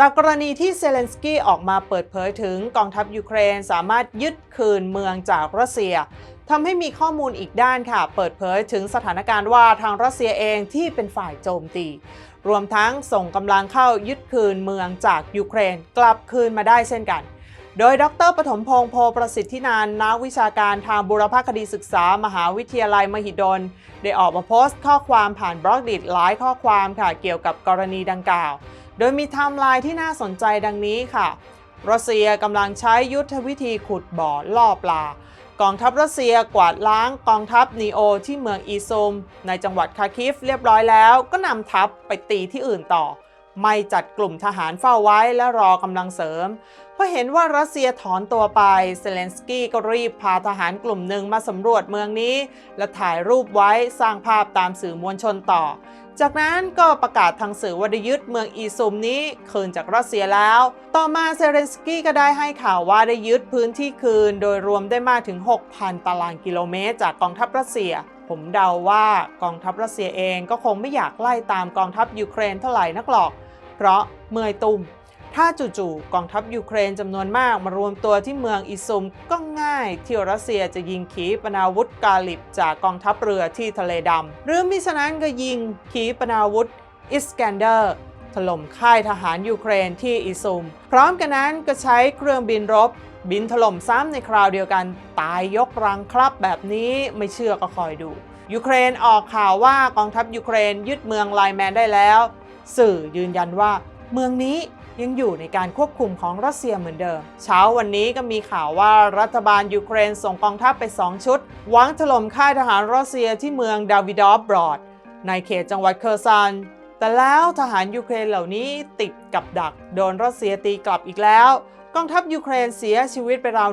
จากกรณีที่เซเลนสกี้ออกมาเปิดเผยถึงกองทัพยูเครนสามารถยึดคืนเมืองจากรัสเซียทำให้มีข้อมูลอีกด้านค่ะ เปิดเผยถึงสถานการณ์ว่าทางรัสเซียเองที่เป็นฝ่ายโจมตี รวมทั้งส่งกำลังเข้ายึดคืนเมืองจากยูเครนกลับคืนมาได้เช่นกัน โดยดรปฐมพงษ์โพประสิทธินานนักวิชาการทางบุรพคดีศึกษา มหาวิทยาลัยมหิดล ได้ออกมาโพสต์ข้อความผ่านบล็อกดิทหลายข้อความค่ะเกี่ยวกับกรณีดังกล่าว โดยมีไทม์ไลน์ที่น่าสนใจดังนี้ค่ะ รัสเซียกำลังใช้ยุทธวิธีขุดบ่อล่อปลา กองทัพรัสเซียกวาดล้างกองทัพนีโอที่เมืองอีซมในจังหวัดคาคิฟเรียบร้อยแล้ว ก็นำทัพไปตีที่อื่นต่อ ไม่จัดกลุ่มทหารเฝ้าไว้และรอกำลังเสริมพอเห็นว่ารัสเซียถอนตัวไป เซเลนสกี้ก็รีบพาทหารกลุ่มหนึ่งมาสำรวจเมืองนี้ และถ่ายรูปไว้สร้างภาพตามสื่อมวลชนต่อ จากนั้นก็ประกาศทางสื่อว่าได้ยึดเมืองอีซุมนี้คืนจากรัสเซียแล้ว ต่อมาเซเรนสกี้ก็ได้ให้ข่าวว่าได้ยึดพื้นที่คืน โดยรวมได้มากถึง 6,000 ตารางกิโลเมตร จากกองทัพรัสเซีย ผมเดาว่ากองทัพรัสเซียเองก็คงไม่อยากไล่ตามกองทัพยูเครนเท่าไหร่นักหรอก เพราะเมื่อยตุ่ม ถ้าจู่ๆกองทัพยูเครนจำนวนมากมารวมตัวที่เมืองอิซุมก็ง่ายที่รัสเซียจะยิงขีปนาวุธกาลิบจากกองทัพเรือที่ทะเลดำหรือมิฉะนั้นก็ยิงขีปนาวุธอิสแกนเดอร์ถล่มค่ายทหารยูเครนที่อิซุม พร้อมกันนั้นก็ใช้เครื่องบินรบ บินถล่มซ้ำในคราวเดียวกัน ตายยกรังครับแบบนี้ไม่เชื่อก็คอยดู ยูเครนออกข่าวว่ากองทัพยูเครนยึดเมืองไลแมนได้แล้ว สื่อยืนยันว่า เมืองนี้ ยังอยู่ในการควบคุมของรัสเซียเหมือนเดิม เช้าวันนี้ก็มีข่าวว่ารัฐบาลยูเครนส่งกองทัพไป 2 ชุดหวังถล่มค่ายทหารรัสเซียที่เมืองดาวิดอฟบรอด ในเขตจังหวัดเคอร์ซันแต่แล้วทหารยูเครนเหล่านี้ติดกับดัก โดนรัสเซียตีกลับอีกแล้ว กองทัพยูเครนเสียชีวิตไปราว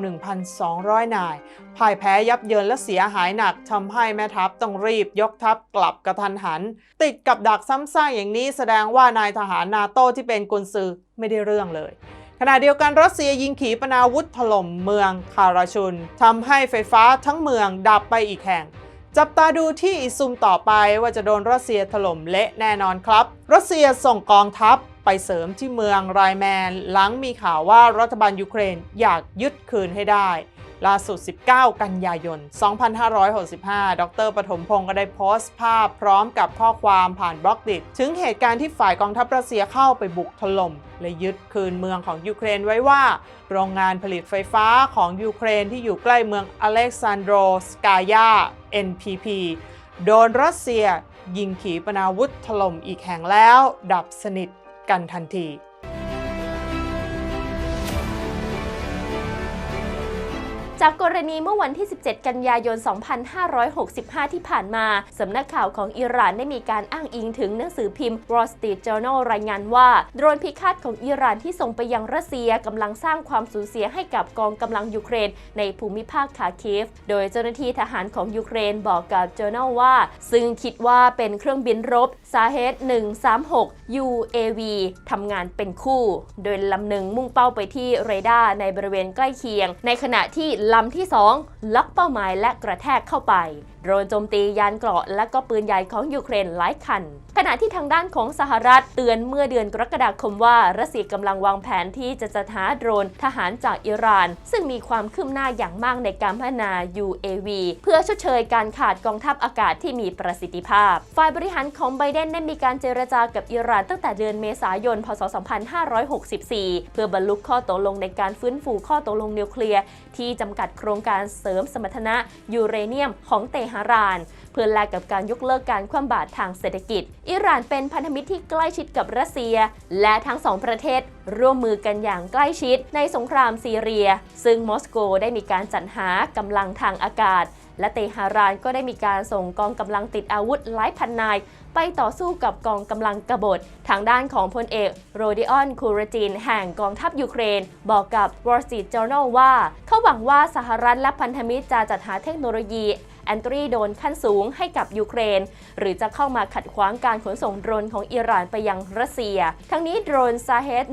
1,200 นาย พ่ายแพ้ยับเยินและเสียหายหนักทำให้แม่ทัพต้องรีบยกทัพกลับกระทันหัน ติดกับดักซ้ำซากอย่างนี้แสดงว่านายทหารนาโต้ที่เป็นกุนซือไม่ได้เรื่องเลยขณะเดียวกันรัสเซียยิงขีปนาวุธถล่มเมืองคาราชุนทำให้ไฟฟ้าทั้งเมืองดับไปอีกแห่ง จับตาดูที่อิซุมต่อไปว่าจะโดนรัสเซียถล่มเละแน่นอนครับ รัสเซียส่งกองทัพ ไปเสริมที่เมืองไรแมน หลังมีข่าวว่ารัฐบาลยูเครนอยากยึดคืนให้ได้ ล่าสุด 19 กันยายน 2565 ดรปฐมพงศ์ก็ได้โพสต์ภาพพร้อมกับข้อความผ่านบล็อกดิถึงเหตุการณ์ที่ฝ่ายกองทัพรัสเซียเข้าไปบุกถล่มและยึดคืนเมืองของยูเครนไว้ว่า โรงงานผลิตไฟฟ้าของยูเครนที่อยู่ใกล้เมืองอเล็กซานโดรสกายา NPP โดนรัสเซียยิงขีปนาวุธถล่มอีกแห่งแล้ว ดับสนิท กันทันที จากกรณีเมื่อวันที่ 17 กันยายน 2565 ที่ผ่านมา สำนักข่าวของอิหร่านได้มีการอ้างอิงถึงหนังสือพิมพ์ Wall Street Journal รายงานว่าโดรนพิฆาตของอิหร่านที่ส่งไปยังรัสเซียกำลังสร้างความสูญเสียให้กับกองกำลังยูเครน ในภูมิภาคคาคิฟโดยเจ้าหน้าที่ทหารของยูเครนบอกกับ Journal ว่า ซึ่งคิดว่าเป็นเครื่องบินรบสาเหตุ136 UAV ทำงานเป็นคู่ โดยลำหนึ่งมุ่งเป้าไปที่เรดาร์ในบริเวณใกล้เคียง ในขณะที่ลำที่ 2 ล็อกเป้าหมายและกระแทกเข้าไป โดรนโจมตียานเกราะและก็ปืนใหญ่ของยูเครนหลายคัน ขณะที่ทางด้านของสหรัฐเตือนเมื่อเดือนกรกฎาคมว่ารัสเซียกำลังวางแผนที่จะจัดหาโดรนทหารจากอิหร่าน ซึ่งมีความคืบหน้าอย่างมากในการพัฒนา UAV เพื่อชดเชยการขาดกองทัพอากาศที่มีประสิทธิภาพ ฝ่ายบริหารของไบเดนได้มีการเจรจากับอิหร่านตั้งแต่เดือนเมษายน พศ 2564 เพื่อบรรลุข้อตกลงในการฟื้นฟูข้อตกลงนิวเคลียร์ที่จำกัดโครงการเสริมสมรรถนะยูเรเนียมของเตหะราน เพื่อแลกกับการยกเลิกการคว่ำบาตรทางเศรษฐกิจ อิหร่านเป็นพันธมิตรที่ใกล้ชิดกับรัสเซีย และทั้งสองประเทศร่วมมือกันอย่างใกล้ชิดในสงครามซีเรีย ซึ่งมอสโกได้มีการจัดหากำลังทางอากาศและเตหะรานก็ได้มีการส่งกองกำลังติดอาวุธหลายพันนาย ไปต่อสู้กับกองกำลังกบฏ ทางด้านของพลเอกโรดิออนคูรจินแห่งกองทัพยูเครน บอกกับ Wall Street Journal ว่า เขาหวังว่าสหรัฐและพันธมิตรจะจัดหาเทคโนโลยีแอนตรีโดนขั้นสูงให้กับยูเครน หรือจะเข้ามาขัดขวางการขนส่งโดรนของอิหร่านไปยังรัสเซีย ทั้งนี้โดรนซาเฮต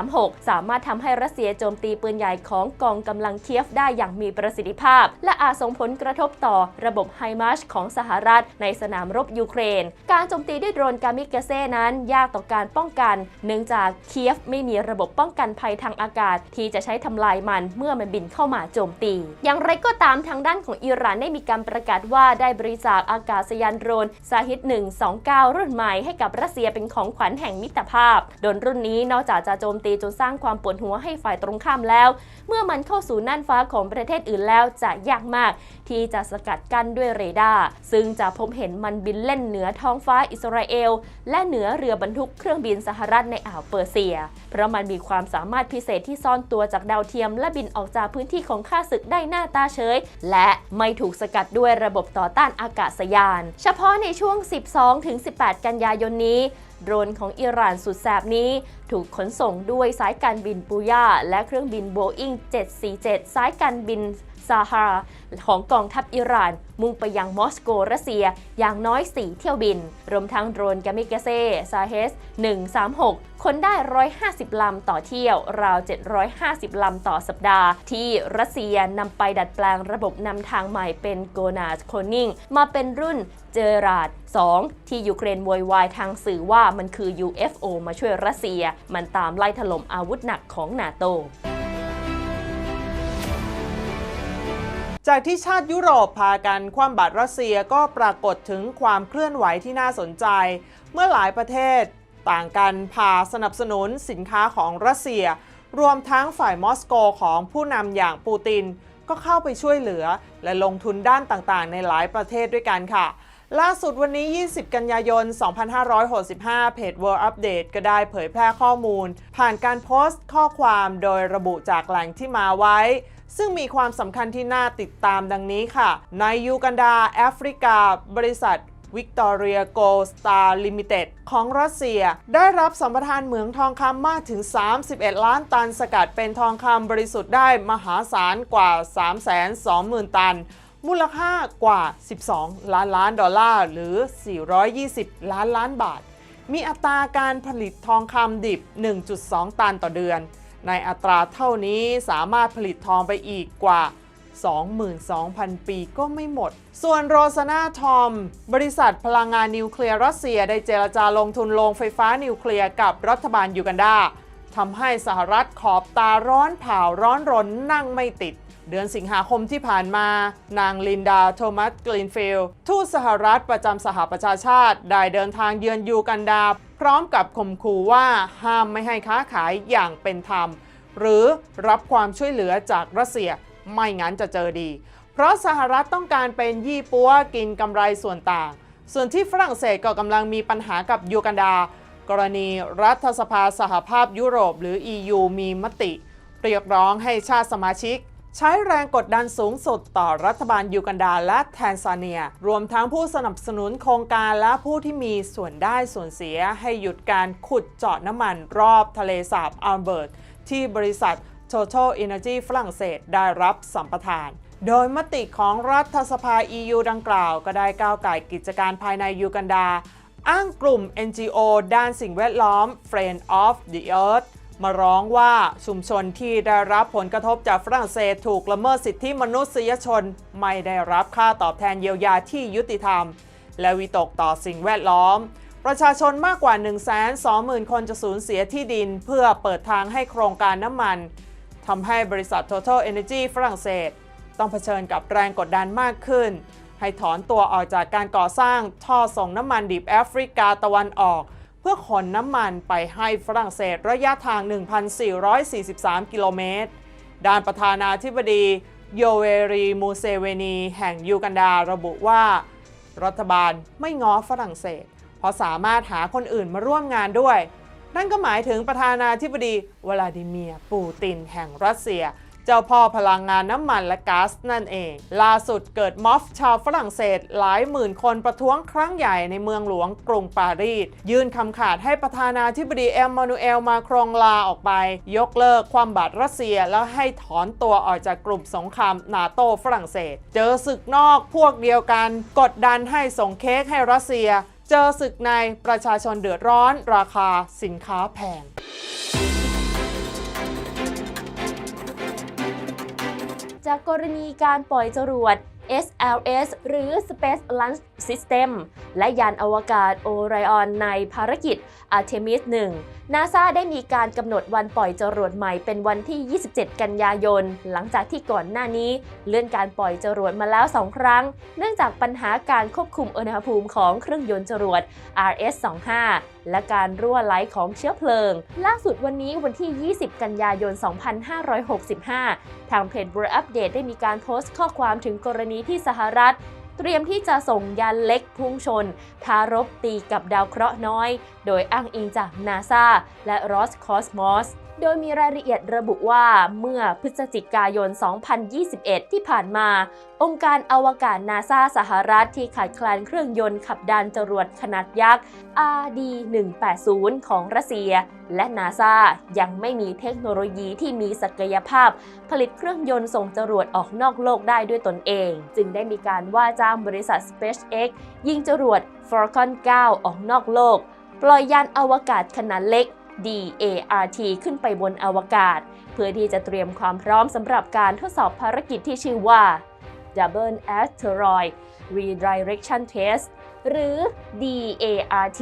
136 สามารถทำให้รัสเซียโจมตีปืนใหญ่ของกองกำลังเคียฟได้อย่างมีประสิทธิภาพ และอาจส่งผลกระทบต่อระบบไฮมาร์ชของสหรัฐในสนามรบยูเครน การโจมตีด้วยโดรนกามิกาเซ่นั้น ยากต่อการป้องกัน เนื่องจากเคียฟไม่มีระบบป้องกันภัยทางอากาศ ที่จะใช้ทำลายมันเมื่อมันบินเข้ามาโจมตี อย่างไรก็ตามทางด้านของอิหร่านได้มีการประกาศว่าได้บริจาคอากาศยานโดรนซาฮิด129 รุ่นใหม่ให้กับรัสเซียเป็นของขวัญแห่งมิตรภาพ โดรนรุ่นนี้นอกจากจะโจมตีจนสร้างความปวดหัวให้ฝ่ายตรงข้ามแล้ว เมื่อมันเข้าสู่น่านฟ้าของประเทศอื่นแล้วจะยากมาก ที่จะสกัดกั้นด้วยเรดาร์ซึ่งจะพบเห็นมันบินเล่นเหนือท้องฟ้าาอิสราเอล และเหนือเรือบรรทุกเครื่องบินสหรัฐในอ่าวเปอร์เซีย เพราะมันมีความสามารถพิเศษที่ซ่อนตัวจากดาวเทียม และบินออกจากพื้นที่ของข้าศึกได้หน้าตาเฉย และไม่ถูกสกัดด้วยระบบต่อต้านอากาศยาน เฉพาะในช่วง 12-18 กันยายนนี้โดรนของอิหร่านสุดแสบนี้ ถูกขนส่งด้วยสายการบินปูย่า และเครื่องบินโบอิง747 สายการบิน ซาฮาราของกองทัพอิหร่าน มุ่งไปยังมอสโกรัสเซียอย่างน้อย 4 เที่ยวบิน รวมทั้งโดรนกามิกาเซ่ซาเฮส 136 คนได้ 150 ลำต่อเที่ยว ราว 750 ลำต่อสัปดาห์ ที่รัสเซียนำไปดัดแปลงระบบนำทางใหม่เป็นโกนาสโคนิงมาเป็นรุ่นเจอราด 2 ที่ยูเครนโวยวายทางสื่อว่ามันคือ UFO มาช่วยรัสเซีย มันตามไล่ถล่มอาวุธหนักของนาโต จากที่ชาติยุโรปพากันคว่ำบาตรรัสเซียก็ปรากฏถึงความเคลื่อนไหวที่น่าสนใจ เมื่อหลายประเทศ ต่างกันพาสนับสนุนสินค้าของรัสเซีย รวมทั้งฝ่ายมอสโกของผู้นำอย่างปูติน ก็เข้าไปช่วยเหลือ และลงทุนด้านต่างๆ ในหลายประเทศด้วยกันค่ะล่าสุดวันนี้ 20 กันยายน 2565 เพจ World Update ก็ได้เผยแพร่ข้อมูล ผ่านการโพสต์ข้อความโดยระบุจากแหล่งที่มาไว้ ซึ่งมีความสำคัญที่น่าติดตามดังนี้ค่ะ ในยูกันดาแอฟริกา บริษัทวิกตอเรียโกลสตาร์ลิมิเต็ดของรัสเซีย ได้รับสัมปทานเหมืองทองคำมากถึง 31 ล้านตันสกัดเป็นทองคำบริสุทธิ์ได้มหาศาลกว่า 320,000 ตัน มูลค่ากว่า 12 ล้านล้านดอลลาร์หรือ 420 ล้านล้านบาท มีอัตราการผลิตทองคำดิบ 1.2 ตันต่อเดือน ในอัตราเท่านี้สามารถผลิตทองไปอีกกว่า 22,000 ปีก็ไม่หมด ส่วนโรซนาทอม บริษัทพลังงานนิวเคลียร์รัสเซียได้เจรจาลงทุนโรงไฟฟ้านิวเคลียร์กับรัฐบาลยูกันดาทำให้สหรัฐขอบตาร้อนเผาร้อนรนนั่งไม่ติด เดือนสิงหาคมที่ผ่านมา นางลินดา โทมัส กลินฟิลทูตสหรัฐประจำสหประชาชาติ ได้เดินทางเยือนยูกันดา พร้อมกับข่มขู่ว่าห้ามไม่ให้ค้าขายอย่างเป็นธรรม หรือรับความช่วยเหลือจากรัสเซียไม่งั้นจะเจอดี เพราะสหรัฐต้องการเป็นยี่ปัวกินกำไรส่วนต่าง ส่วนที่ฝรั่งเศสก็กำลังมีปัญหากับยูกันดา กรณีรัฐสภาสหภาพยุโรป หรือ EU มีมติ เรียกร้องให้ชาติสมาชิก ใช้แรงกดดันสูงสุดต่อรัฐบาลยูกันดาและแทนซาเนีย รวมทั้งผู้สนับสนุนโครงการและผู้ที่มีส่วนได้ส่วนเสียให้หยุดการขุดเจาะน้ำมันรอบทะเลสาบอัลเบิร์ต ที่บริษัท Total Energy ฝรั่งเศสได้รับสัมปทาน โดยมติของรัฐสภา EU ดังกล่าว ก็ได้ก้าวไก่กิจการภายในยูกันดา อ้างกลุ่ม NGO ด้านสิ่งแวดล้อม Friend of the Earth มาร้องว่าชุมชนที่ได้รับผลกระทบจากฝรั่งเศสถูกละเมิดสิทธิมนุษยชน ไม่ได้รับค่าตอบแทนเยียวยาที่ยุติธรรม และวิตกต่อสิ่งแวดล้อม ประชาชนมากกว่า 120,000 คนจะสูญเสียที่ดิน เพื่อเปิดทางให้โครงการน้ำมันทำให้บริษัท Total Energy ฝรั่งเศส ต้องเผชิญกับแรงกดดันมากขึ้น ให้ถอนตัวออกจากการก่อสร้างท่อส่งน้ำมันดิบแอฟริกาตะวันออก เพื่อขนน้ำมันไปให้ฝรั่งเศสระยะทาง 1,443 กิโลเมตร ด้านประธานาธิบดีโยเวรีมูเซเวนี แห่งยูกันดาระบุว่า รัฐบาลไม่ง้อฝรั่งเศส เพราะสามารถหาคนอื่นมาร่วมงานด้วย นั่นก็หมายถึงประธานาธิบดีวลาดิเมียร์ปูตินแห่งรัสเซีย จเจ้าพ่อพลังงานน้ำมันและก๊าซนั่นเอง ล่าสุดเกิดม็อบชาวฝรั่งเศสหลายหมื่นคนประท้วงครั้งใหญ่ในเมืองหลวงกรุงปารีส ยื่นคำขาดให้ประธานาธิบดีเอมมานูเอลมาครองลาออกไป ยกเลิกความบาดรัสเซียแล้วให้ถอนตัวออกจากกลุ่มสงครามนาโตฝรั่งเศส เจอศึกนอกพวกเดียวกัน กดดันให้ส่งเค้กให้รัสเซีย เจอศึกในประชาชนเดือดร้อน ราคาสินค้าแพง จากกรณีการปล่อยจรวด SLS หรือ Space Launch System และยานอวกาศ Orion ในภารกิจ Artemis 1 NASA ได้มีการกำหนดวันปล่อยจรวดใหม่เป็นวันที่ 27 กันยายน หลังจากที่ก่อนหน้านี้ เลื่อนการปล่อยจรวดมาแล้ว 2 ครั้ง เนื่องจากปัญหาการควบคุมอุณหภูมิของเครื่องยนต์จรวด RS-25 และการรั่วไหลของเชื้อเพลิง ล่าสุดวันนี้วันที่ 20 กันยายน 2565 ทางเพจ World Update ได้มีการโพสต์ข้อความถึงกรณีที่สหรัฐ เตรียมที่จะส่งยานเล็กพุ่งชน ทารบตีกับดาวเคราะห์น้อย โดยอ้างอิงจากนาซาและ Roscosmos โดยมีรายละเอียดระบุว่าเมื่อพฤศจิกายน 2021 ที่ผ่านมา องค์การอวกาศนาซาสหรัฐที่ขาดแคลนเครื่องยนต์ขับดานจรวดขนาดยักษ์ RD-180 ของรัสเซีย และนาซายังไม่มีเทคโนโลยีที่มีศักยภาพ ผลิตเครื่องยนต์ส่งจรวดออกนอกโลกได้ด้วยตนเอง จึงได้มีการว่าจ้างบริษัท SpaceX ยิงจรวด Falcon 9 ออกนอกโลก ปล่อยยานอวกาศขนาดเล็ก DART ขึ้นไปบนอวกาศ เพื่อที่จะเตรียมความพร้อมสำหรับการทดสอบภารกิจที่ชื่อว่า Double Asteroid Redirection Test หรือ DART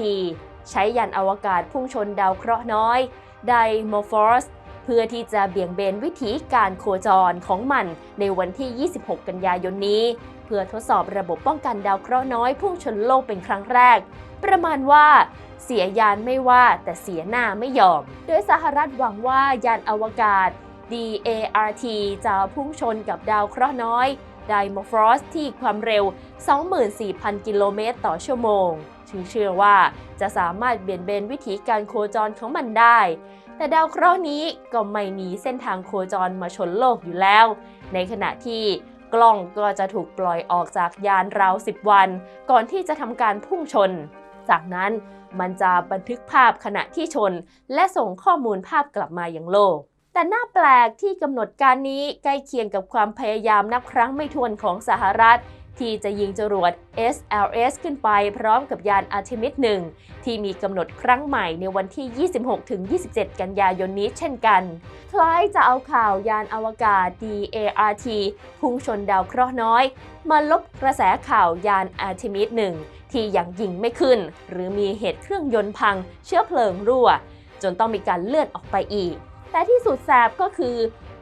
ใช้ยานอวกาศพุ่งชนดาวเคราะห์น้อย Dimorphos เพื่อที่จะเบี่ยงเบนวิธีการโคจรของมันในวันที่ 26 กันยายนนี้ เพื่อทดสอบระบบป้องกันดาวเคราะห์น้อยพุ่งชนโลกเป็นครั้งแรก ประมาณว่า เสียยานไม่ว่าแต่เสียหน้าไม่ยอม โดยสหรัฐหวังว่ายานอวกาศ DART จะพุ่งชนกับดาวเคราะห์น้อย Dimorphos ที่ความเร็ว 24,000 กิโลเมตรต่อชั่วโมงถึงเชื่อว่าจะสามารถเบี่ยงเบนวิธีการโคจรของมันได้ แต่ดาวเคราะห์นี้ก็ไม่มีเส้นทางโคจรมาชนโลกอยู่แล้ว ในขณะที่กล้องก็จะถูกปล่อยออกจากยานราว 10 วัน ก่อนที่จะทำการพุ่งชน จากนั้น มันจะบันทึกภาพขณะที่ชน และส่งข้อมูลภาพกลับมาอยังโลก แต่น่าแปลกที่กำหนดการนี้ใกล้เคียงกับความพยายามนับครั้งไม่ถ้วนของสหรัฐที่จะยิงจรวด SLS ขึ้นไปพร้อมกับยาน Artemis 1ที่มีกำหนดครั้งใหม่ในวันที่ 26-27 กันยายนนี้เช่นกัน คล้ายจะเอาข่าวยานอวกาศ DART พุ่งชนดาวเคราะห์น้อย มาลบกระแสข่าวยาน Artemis 1 ที่ยังยิงไม่ขึ้น หรือมีเหตุเครื่องยนต์พัง เชื้อเพลิงรั่ว จนต้องมีการเลื่อนออกไปอีก แต่ที่สุดแสบก็คือ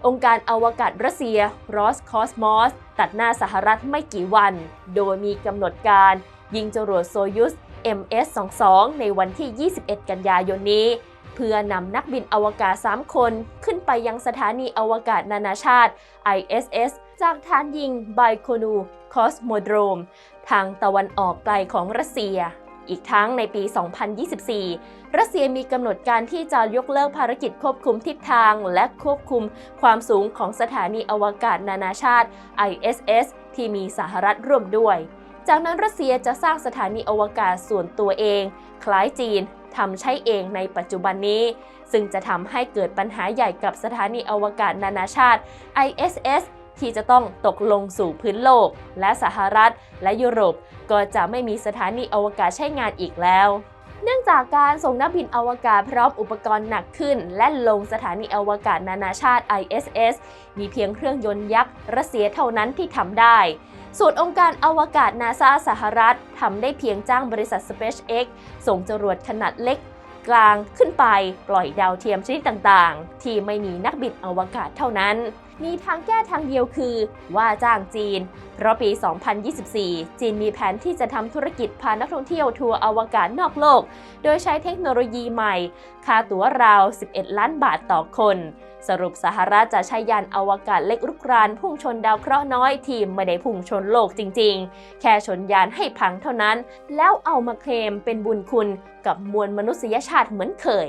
องค์การอวกาศรัสเซีย Roscosmos ตัดหน้าสหรัฐไม่กี่วัน โดยมีกำหนดการ ยิงจรวดโซยุส MS-22 ในวันที่ 21 กันยายนนี้ เพื่อนำนักบินอวกาศ 3 คนขึ้นไปยังสถานีอวกาศนานาชาติ ISS จากฐานยิงไบโคนูคอสโมโดรม ทางตะวันออกไกลของรัสเซีย อีกทั้งในปี 2024 รัสเซียมีกำหนดการที่จะยกเลิกภารกิจควบคุมทิศทาง และควบคุมความสูงของสถานีอวกาศนานาชาติ ISS ที่มีสหรัฐร่วมด้วย จากนั้นรัสเซียจะสร้างสถานีอวกาศส่วนตัวเอง คล้ายจีนทำใช้เองในปัจจุบันนี้ ซึ่งจะทำให้เกิดปัญหาใหญ่กับสถานีอวกาศนานาชาติ ISS ที่จะต้องตกลงสู่พื้นโลก และสหรัฐ และยุโรปก็จะไม่มีสถานีอวกาศใช้งานอีกแล้วเนื่องจากการส่งนักบินอวกาศพร้อมอุปกรณ์หนักขึ้น และลงสถานีอวกาศนานาชาติ ISS มีเพียงเครื่องยนต์ยักษ์รัสเซียเท่านั้นที่ทำได้ ส่วนองค์การอวกาศนาซาสหรัฐทำได้เพียงจ้างบริษัท SpaceX ส่งจรวดขนาดเล็ก กลางขึ้นไปปล่อยดาวเทียมชนิดต่างๆ ที่ไม่มีนักบินอวกาศเท่านั้น มีทางแก้ทางเดียวคือ ว่าจ้างจีน เพราะปี 2024 จีนมีแผนที่จะทำธุรกิจพานักท่องเที่ยวทัวร์อวกาศนอกโลก โดยใช้เทคโนโลยีใหม่ ค่าตั๋วราว 11 ล้านบาทต่อคน สรุปสหรัฐจะใช้ยานอวกาศเล็กรุกรานพุ่งชนดาวเคราะห์น้อยที่ไม่ได้พุ่งชนโลกจริงๆ แค่ชนยานให้พังเท่านั้น แล้วเอามาเคลมเป็นบุญคุณกับมวลมนุษยชาติเหมือนเคย